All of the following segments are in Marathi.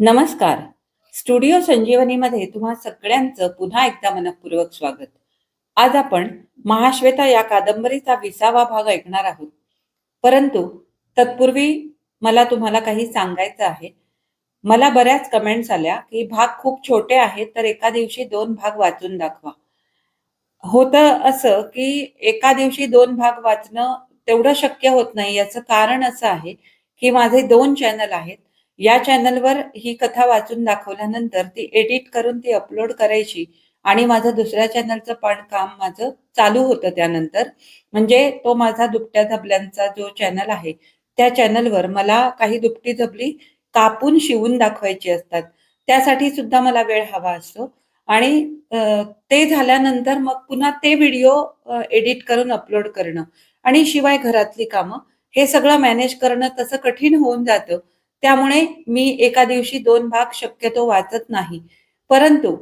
नमस्कार. स्टुडिओ संजीवनीमध्ये तुम्हा सगळ्यांचं पुन्हा एकदा मनपूर्वक स्वागत. आज आपण महाश्वेता या कादंबरीचा विसावा भाग ऐकणार आहोत. परंतु तत्पूर्वी मला तुम्हाला काही सांगायचं आहे. मला बऱ्याच कमेंट्स आल्या की भाग खूप छोटे आहेत तर एका दिवशी दोन भाग वाचून दाखवा. होतं असं की एका दिवशी दोन भाग वाचणं तेवढं शक्य होत नाही याचं कारण असं आहे की माझे दोन चॅनल आहेत या चॅनलवर ही कथा वाचून दाखवल्यानंतर ती एडिट करून ती अपलोड करायची. आणि माझं दुसऱ्या चॅनलचं पण काम माझं चालू होतं त्यानंतर. म्हणजे तो माझा दुपट्या धबल्यांचा जो चॅनल आहे त्या चॅनलवर मला काही दुपटी धबली कापून शिवून दाखवायची असतात. त्यासाठी सुद्धा मला वेळ हवा असतो. आणि ते झाल्यानंतर मग पुन्हा ते व्हिडिओ एडिट करून अपलोड करणं. आणि शिवाय घरातली कामं हे सगळं मॅनेज करणं तसं कठीण होऊन जातं. त्यामुळे मी एका दिवशी दोन भाग शक्यतो वाचत नाही. परंतु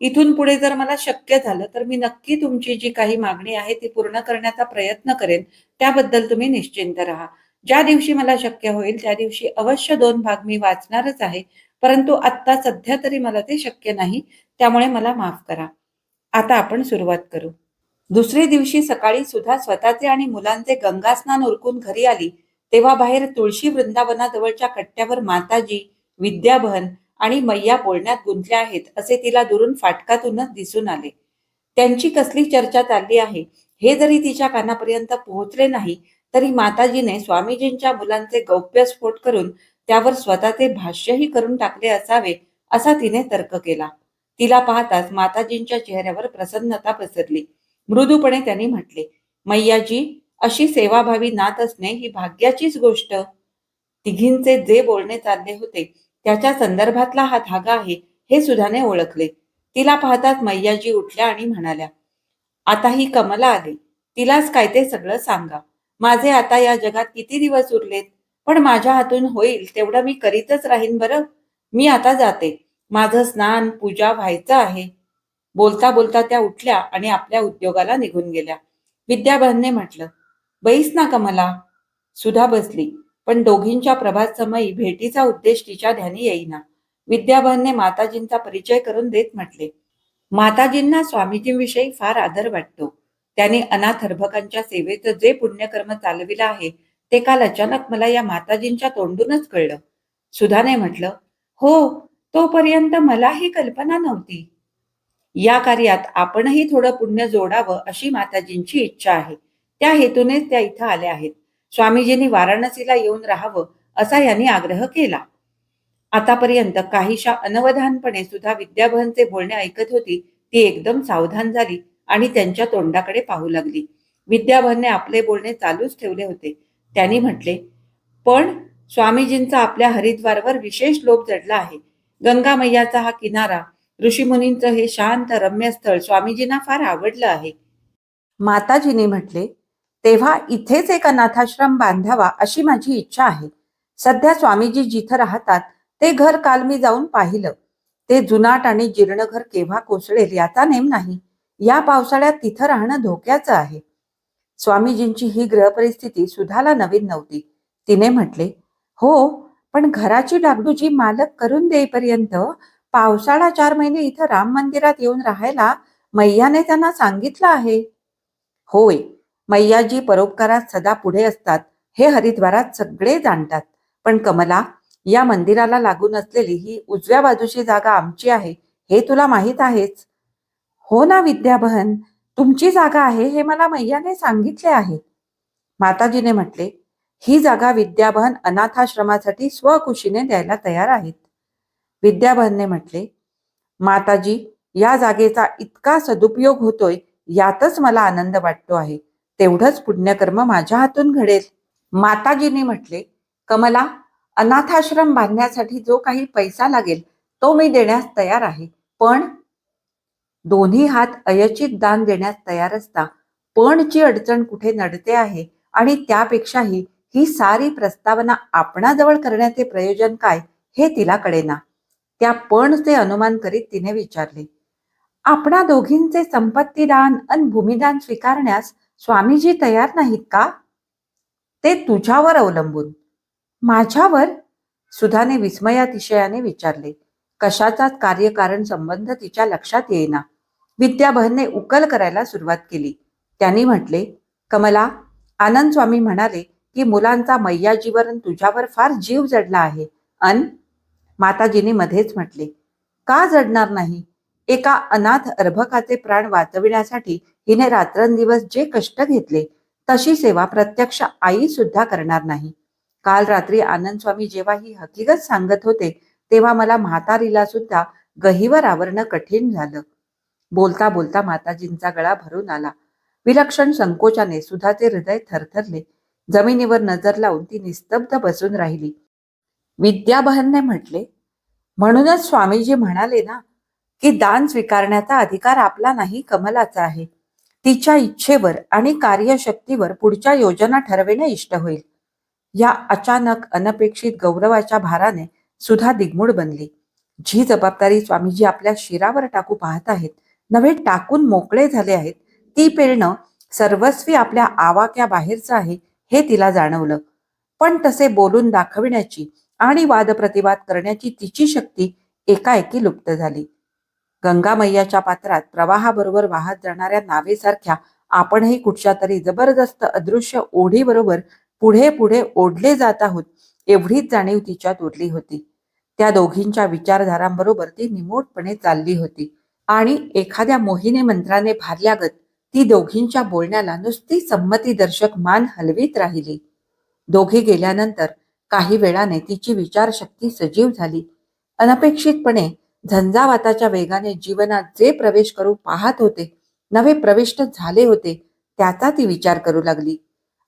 इथून पुढे जर मला शक्य झालं तर मी नक्की तुमची जी काही मागणी आहे ती पूर्ण करण्याचा प्रयत्न करेन. त्याबद्दल तुम्ही निश्चिंत राहा. ज्या दिवशी मला शक्य होईल त्या दिवशी अवश्य दोन भाग मी वाचणारच आहे. परंतु आत्ता सध्या तरी मला ते शक्य नाही त्यामुळे मला माफ करा. आता आपण सुरुवात करू. दुसरे दिवशी सकाळी सुद्धा स्वतःचे आणि मुलांचे गंगास्नान उरकून घरी आली. तेव्हा बाहेर तुळशी वृंदावनाजवळच्या कट्ट्यावर माताजी विद्याबहन आणि मैया बोलण्यात गुंतल्या आहेत असे तिला दुरून फाटकातूनच दिसून आले. त्यांची कसली चर्चा चालली आहे हे जरी तिच्या कानापर्यंत पोहोचले नाही तरी माताजीने स्वामीजींच्या मुलांचे गौप्यस्फोट करून त्यावर स्वतःचे भाष्यही करून टाकले असावे असा तिने तर्क केला. तिला पाहताच माताजींच्या चेहऱ्यावर प्रसन्नता पसरली. मृदूपणे त्यांनी म्हटले मैयाजी अशी सेवाभावी नात असणे ही भाग्याचीच गोष्ट. तिघींचे जे बोलणे चालले होते त्याच्या संदर्भातला हा धागा आहे हे सुधाने ओळखले. तिला पाहताच मैयाजी उठल्या आणि म्हणाल्या आता ही कमला आली. तिलाच काय ते सगळं सांगा. माझे आता या जगात किती दिवस उरलेत? पण माझ्या हातून होईल तेवढं मी करीतच राहीन बरं. मी आता जाते. माझं स्नान पूजा व्हायचं आहे. बोलता बोलता त्या उठल्या आणि आपल्या उद्योगाला निघून गेल्या. विद्याबहनने म्हटलं बैस ना का मला? सुधा बसली. पण दोघींच्या प्रभात समयी भेटीचा उद्देश तिच्या ध्यानी येईना. विद्याबहनने माताजींचा परिचय करून देत म्हटले. माताजींना स्वामीजींविषयी फार आदर वाटतो. त्यांनी अनाथर्भकांच्या सेवेचं जे पुण्यकर्म चालविलं आहे ते काल अचानक मला या माताजींच्या तोंडूनच कळलं. सुधाने म्हटलं हो तोपर्यंत मला ही कल्पना नव्हती. या कार्यात आपणही थोडं पुण्य जोडावं अशी माताजींची इच्छा आहे. त्या हेतूनेच त्या इथं आल्या आहेत. स्वामीजींनी वाराणसीला येऊन राहावं असा यांनी आग्रह केला. आतापर्यंत काहीशा अनवधानपणे सुद्धा विद्याभवनचे बोलणे ऐकत होती ती एकदम सावधान झाली आणि त्यांच्या तोंडाकडे पाहू लागली. विद्याभनने आपले बोलणे चालूच ठेवले होते. त्यांनी म्हटले पण स्वामीजींचा आपल्या हरिद्वारवर विशेष लोभ जडला आहे. गंगा मैयाचा हा किनारा ऋषीमुनींचं हे शांत रम्य स्थळ स्वामीजींना फार आवडलं आहे. माताजीने म्हटले तेव्हा इथेच एक अनाथाश्रम बांधावा अशी माझी इच्छा आहे. सध्या स्वामीजी जिथं राहतात ते घर काल मी जाऊन पाहिलं. ते जुनाट आणि जीर्ण घर केव्हा कोसळेल याचा नेम नाही. या पावसाळ्यात तिथं राहणं धोक्याचं आहे. स्वामीजींची ही ग्रहपरिस्थिती सुधाला नवीन नव्हती. तिने म्हटले हो पण घराची डागडुजी मालक करून देईपर्यंत पावसाळा चार महिने इथं राम मंदिरात येऊन राहायला मैयाने त्यांना सांगितलं आहे. होय मैयाजी परोपकारात सदा पुढे असतात हे हरिद्वारात सगळे जाणतात. पण कमला या मंदिराला लागून असलेली ही उजव्या बाजूची जागा आमची आहे हे तुला माहीत आहेच? हो ना विद्याबहन तुमची जागा आहे हे मला मैयाने सांगितले आहे. माताजीने म्हटले ही जागा विद्याबहन अनाथाश्रमासाठी स्वकुशीने द्यायला तयार आहेत. विद्याबहनने म्हटले माताजी या जागेचा इतका सदुपयोग होतोय यातच मला आनंद वाटतो आहे. तेवढंच पुण्यकर्म माझ्या हातून घडेल. माताजीने म्हटले कमला अनाथाश्रम बांधण्यासाठी जो काही पैसा लागेल तो मी देण्यास तयार आहे. पण दोन्ही हात अयचित दान देण्यास तयार असता. पणची अडचण कुठे नडते आहे? आणि त्यापेक्षाही ही सारी प्रस्तावना आपणाजवळ करण्याचे प्रयोजन काय हे तिला कळेना. त्या पणचे अनुमान करीत तिने विचारले आपणा दोघींचे संपत्तीदान आणि भूमिदान स्वीकारण्यास स्वामीजी तयार नाहीत का? ते तुझ्यावर अवलंबून. माझ्यावर? सुधाने विस्मयातिशयाने विचारले. कशाचाच कार्यकारण संबंध तिच्या लक्षात येईना. विद्याबहनने उकल करायला सुरुवात केली. त्यांनी म्हटले कमला आनंद स्वामी म्हणाले की मुलांचा मैयाजीवरून तुझ्यावर फार जीव जडला आहे. अन? माताजीने मध्येच म्हटले का जडणार नाही? एका अनाथ अर्भकाचे प्राण वाचविण्यासाठी हिने रात्रंदिवस जे कष्ट घेतले तशी सेवा प्रत्यक्ष आई सुद्धा करणार नाही. काल रात्री आनंद स्वामी जेव्हा ही हकीकत सांगत होते तेव्हा मला म्हातारीला सुद्धा गहीवर आवरणं कठीण झालं. बोलता बोलता माताजींचा गळा भरून आला. विलक्षण संकोचाने सुधाचे हृदय थरथरले. जमिनीवर नजर लावून ती निस्तब्ध बसून राहिली. विद्याबहनने म्हटले म्हणूनच स्वामीजी म्हणाले ना की दान स्वीकारण्याचा अधिकार आपला नाही कमलाचा आहे. तिच्या इच्छेवर आणि कार्यशक्तीवर पुढच्या योजना ठरविणे इष्ट होईल. या अचानक अनपेक्षित गौरवाच्या भाराने सुधा दिगमूड बनली. जी जबाबदारी स्वामीजी आपल्या शिरावर टाकू पाहत आहेत नव्हे टाकून मोकळे झाले आहेत ती पेरणं सर्वस्वी आपल्या आवाक्या बाहेरचं आहे हे तिला जाणवलं. पण तसे बोलून दाखविण्याची आणि वादप्रतिवाद करण्याची तिची शक्ती एकाएकी लुप्त झाली. गंगा मैयाच्या पात्रात प्रवाहाबरोबर वाहत जाणाऱ्या नावेसारख्या आपणही कुठच्या तरी जबरदस्त अदृश्य ओढीबरोबर पुढे पुढे ओढले जात आहोत एवढीच जाणीव तिच्यात उरली होती. त्या दोघींच्या विचारधारांबरोबर ती निमूटपणे चालली होती आणि एखाद्या मोहिनी मंत्राने भारल्यागत ती दोघींच्या बोलण्याला नुसती संमतीदर्शक मान हलवीत राहिली. दोघी गेल्यानंतर काही वेळाने तिची विचारशक्ती सजीव झाली. अनपेक्षितपणे झंझावाताच्या वेगाने जीवनात जे प्रवेश करू पाहत होते नवे प्रविष्ट झाले होते त्याचा ती विचार करू लागली.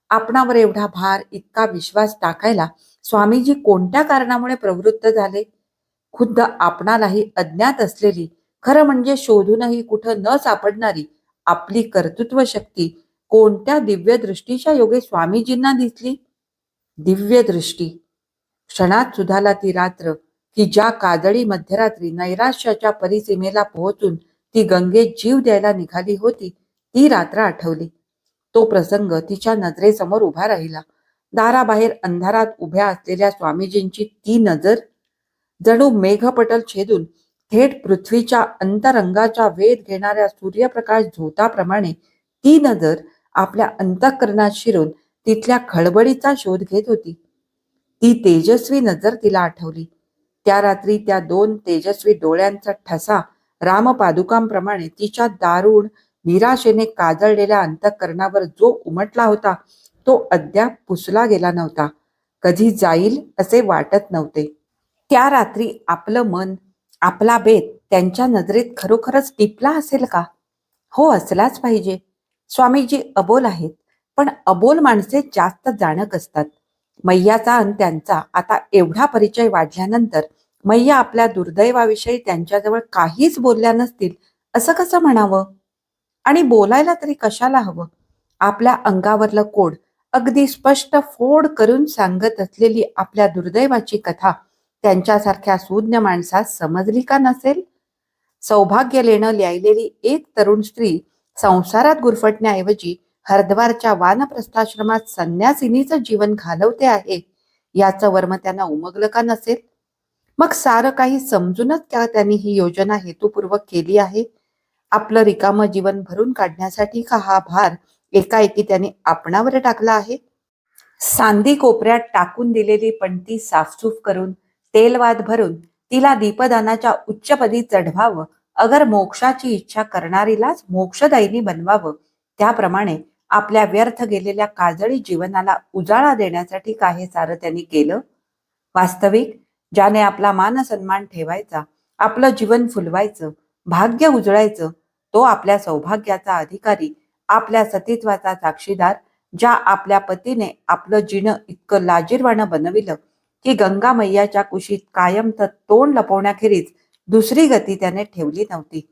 आपणावर एवढा भार इतका विश्वास टाकायला स्वामीजी कोणत्या कारणामुळे प्रवृत्त झाले? खुद्द आपणालाही अज्ञात असलेली खरं म्हणजे शोधूनही कुठं न सापडणारी आपली कर्तृत्व शक्ती कोणत्या दिव्य दृष्टीच्या योगे स्वामीजींना दिसली? दिव्य दृष्टी क्षणात सुधाला ती रात्र की ज्या काजळी मध्यरात्री नैराश्याच्या परिसीमेला पोहोचून ती गंगेत जीव द्यायला निघाली होती ती रात्र आठवली. तो प्रसंग तिच्या नजरेसमोर उभा राहिला. दाराबाहेर अंधारात उभ्या असलेल्या स्वामीजींची ती नजर जणू मेघपटल छेदून थेट पृथ्वीच्या अंतरंगाचा वेध घेणाऱ्या सूर्यप्रकाश झोताप्रमाणे ती नजर आपल्या अंतःकरणात शिरून तिथल्या खळबळीचा शोध घेत होती. ती तेजस्वी नजर तिला आठवली. त्या रात्री त्या दोन तेजस्वी डोळ्यांचा ठसा रामपादुकांप्रमाणे तिच्या दारुण निराशेने काजळलेल्या अंतःकरणावर जो उमटला होता तो अद्याप पुसला गेला नव्हता. कधी जाईल असे वाटत नव्हते. त्या रात्री आपलं मन आपला बेत त्यांच्या नजरेत खरोखरच टिपला असेल का? हो असलाच पाहिजे. स्वामीजी अबोल आहेत पण अबोल माणसे जास्त जाणक असतात. मैयाचा आणि त्यांचा. आता एवढा परिचय वाढल्यानंतर मैया आपल्या दुर्दैवाविषयी त्यांच्याजवळ काहीच बोलल्या नसतील असं कसं म्हणावं? आणि बोलायला तरी कशाला हवं? आपल्या अंगावरलं कोड अगदी स्पष्ट फोड करून सांगत असलेली आपल्या दुर्दैवाची कथा त्यांच्यासारख्या सूज्ञ माणसास समजली का नसेल? सौभाग्य लेणं लिहिलेली एक तरुण स्त्री संसारात गुरफटण्याऐवजी हरद्वारच्या वानप्रस्थाश्रमात संन्यासिनीचं जीवन घालवते आहे. याचं वर्म त्यांना उमगलं का नसेल? मग सारं काही समजूनच का त्यांनी ही योजना हेतुपूर्वक केली आहे? आपलं रिकामं जीवन भरून काढण्यासाठी का हा भार एकाएकी त्यांनी आपणावर टाकला आहे? सांदी कोपऱ्यात टाकून दिलेली पणती साफसूफ करून तेलवाद भरून तिला दीपदानाच्या उच्चपदी चढवावं अगर मोक्षाची इच्छा करणारीलाच मोक्षदायिनी बनवावं त्याप्रमाणे आपल्या व्यर्थ गेलेल्या काजळी जीवनाला उजाळा देण्यासाठी काही सारं त्यांनी केलं? वास्तविक ज्याने आपला मान सन्मान ठेवायचा आपलं जीवन फुलवायचं भाग्य उजळायचं तो आपल्या सौभाग्याचा अधिकारी आपल्या सतीत्वाचा साक्षीदार ज्या आपल्या पतीने आपलं जिणं इतकं लाजीरवाणं बनविलं की गंगा मैयाच्या कुशीत तर तोंड लपवण्याखेरीज दुसरी गती त्याने ठेवली नव्हती.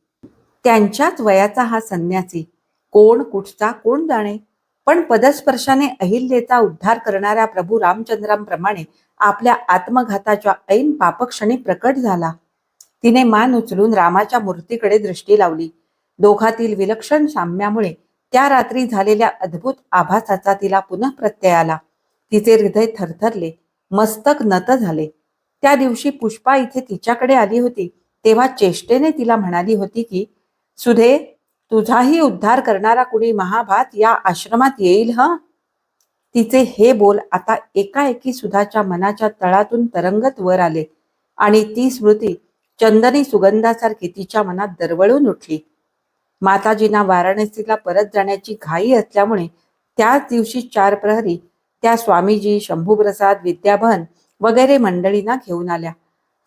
त्यांच्याच वयाचा हा संन्यासी कोण कुठचा कोण जाणे? पण पदस्पर्शाने अहिल्येचा उद्धार करणाऱ्या प्रभू रामचंद्रांप्रमाणे आपल्या आत्मघाताच्या ऐन पापक्षणी प्रकट झाला. तिने मान उचलून रामाच्या मूर्तीकडे दृष्टी लावली. दोघातील विलक्षण साम्यामुळे त्या रात्री झालेल्या अद्भुत आभासाचा तिला पुन्हा प्रत्यय आला. तिचे हृदय थरथरले मस्तक नत झाले. त्या दिवशी पुष्पा इथे तिच्याकडे आली होती तेव्हा चेष्टेने तिला म्हणाली होती की सुधे तुझाही उद्धार करणारा कुणी महाभात या आश्रमात येईल ह? तिचे हे बोल आता एकाएकी सुधाच्या मनाच्या तळातून तरंगत वर आले आणि ती स्मृती चंदनी सुगंधासारखी तिच्या मनात दरवळून उठली. माताजींना वाराणसीला परत जाण्याची घाई असल्यामुळे त्याच दिवशी चार प्रहरी त्या स्वामीजी शंभूप्रसाद विद्याभन वगैरे मंडळींना घेऊन आल्या.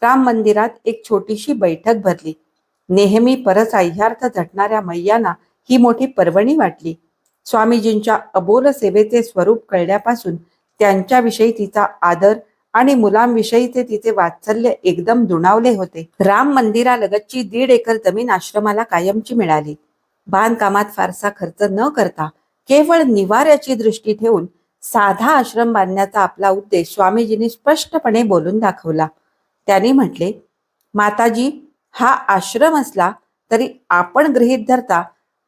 राम मंदिरात एक छोटीशी बैठक भरली. नेहमी परसाह्यार्थ झटणाऱ्या मैयांना ही मोठी पर्वणी वाटली. स्वामीजींच्या अबोल सेवेचे स्वरूप कळल्यापासून त्यांच्याविषयी तिचा आदर आणि मुलांविषयीचे तिचे वात्सल्य एकदम दुणावले होते. राम मंदिरालगतची दीड एकर जमीन आश्रमाला कायमची मिळाली. बांधकामात फारसा खर्च न करता केवळ निवाऱ्याची दृष्टी ठेवून साधा आश्रम बांधण्याचा आपला उद्देश स्वामीजींनी स्पष्टपणे बोलून दाखवला. त्यांनी म्हटले माताजी हा आश्रम असला तरी आपण गृहीत धरता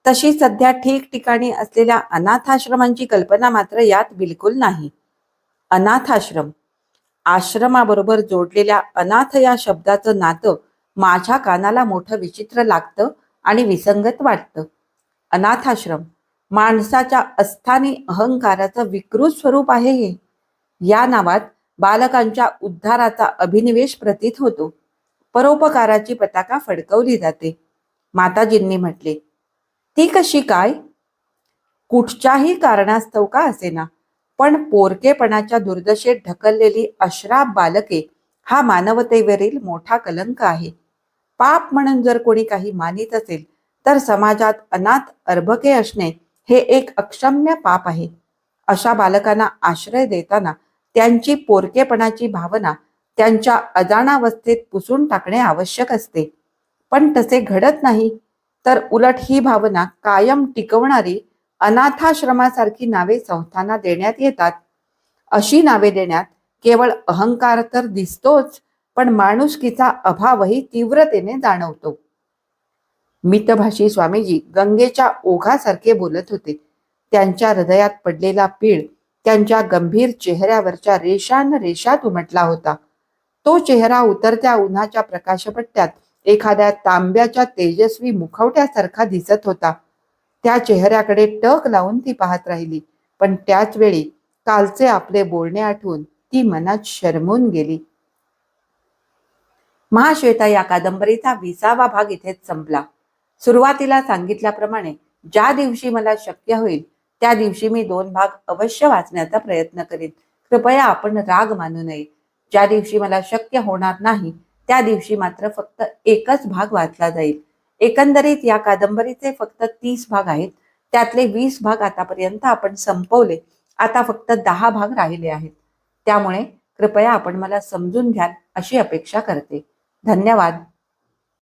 तशी सध्या ठिकठिकाणी असलेल्या अनाथाश्रमांची कल्पना मात्र यात बिलकुल नाही. अनाथाश्रम. आश्रमाबरोबर जोडलेल्या अनाथ या शब्दाचं नातं माझ्या कानाला मोठं विचित्र लागतं आणि विसंगत वाटतं. अनाथाश्रम. माणसाच्या अस्थानी अहंकाराचं विकृत स्वरूप आहे हे. या नावात बालकांच्या उद्धाराचा अभिनिवेश प्रतीत होतो. परोपकाराची पताका फडकवली जाते. माताजींनी म्हटले ती कशी काय? कुठच्याही कारणास्तव का असेना? पण पोरकेपणाच्या दुर्दशेत ढकललेली अश्राप बालके हा मानवतेवरील मोठा कलंक आहे. पाप म्हणून जर कोणी काही मानित असेल तर समाजात अनाथ अर्भके असणे हे एक अक्षम्य पाप आहे. अशा बालकांना आश्रय देताना त्यांची पोरकेपणाची भावना त्यांच्या अजाणावस्थेत पुसून टाकणे आवश्यक असते. पण तसे घडत नाही तर उलट ही भावना कायम टिकवणारी अनाथाश्रमासारखी नावे संस्थांना देण्यात येतात. अशी नावे देण्यात केवळ अहंकार तर दिसतोच पण माणुसकीचा अभावही तीव्रतेने जाणवतो. मितभाषी स्वामीजी गंगेच्या ओघासारखे बोलत होते. त्यांच्या हृदयात पडलेला पीळ त्यांच्या गंभीर चेहऱ्यावरच्या रेषान रेषात उमटला होता. तो चेहरा उतरत्या उन्हाच्या प्रकाशपट्ट्यात एखाद्या तांब्याच्या तेजस्वी मुखवट्यासारखा दिसत होता. त्या चेहऱ्याकडे टक लावून ती पाहत राहिली. पण त्याच वेळी कालचे आपले बोलणे आठवून ती मनात शरमून गेली. महाश्वेता या कादंबरीचा विसावा भाग इथेच संपला. सुरुवातीला सांगितल्याप्रमाणे ज्या दिवशी मला शक्य होईल त्या दिवशी मी दोन भाग अवश्य वाचण्याचा प्रयत्न करीन. कृपया आपण राग मानू नये. ज्या दिवशी मला शक्य होणार नाही त्या दिवशी मात्र फक्त एकच भाग वाचला जाईल. एकंदरीत या कादंबरीचे फक्त तीस भाग आहेत. त्यातले वीस भाग आतापर्यंत आपण संपवले. आता फक्त दहा भाग राहिले आहेत. त्यामुळे कृपया आपण मला समजून घ्याल अशी अपेक्षा करते. धन्यवाद.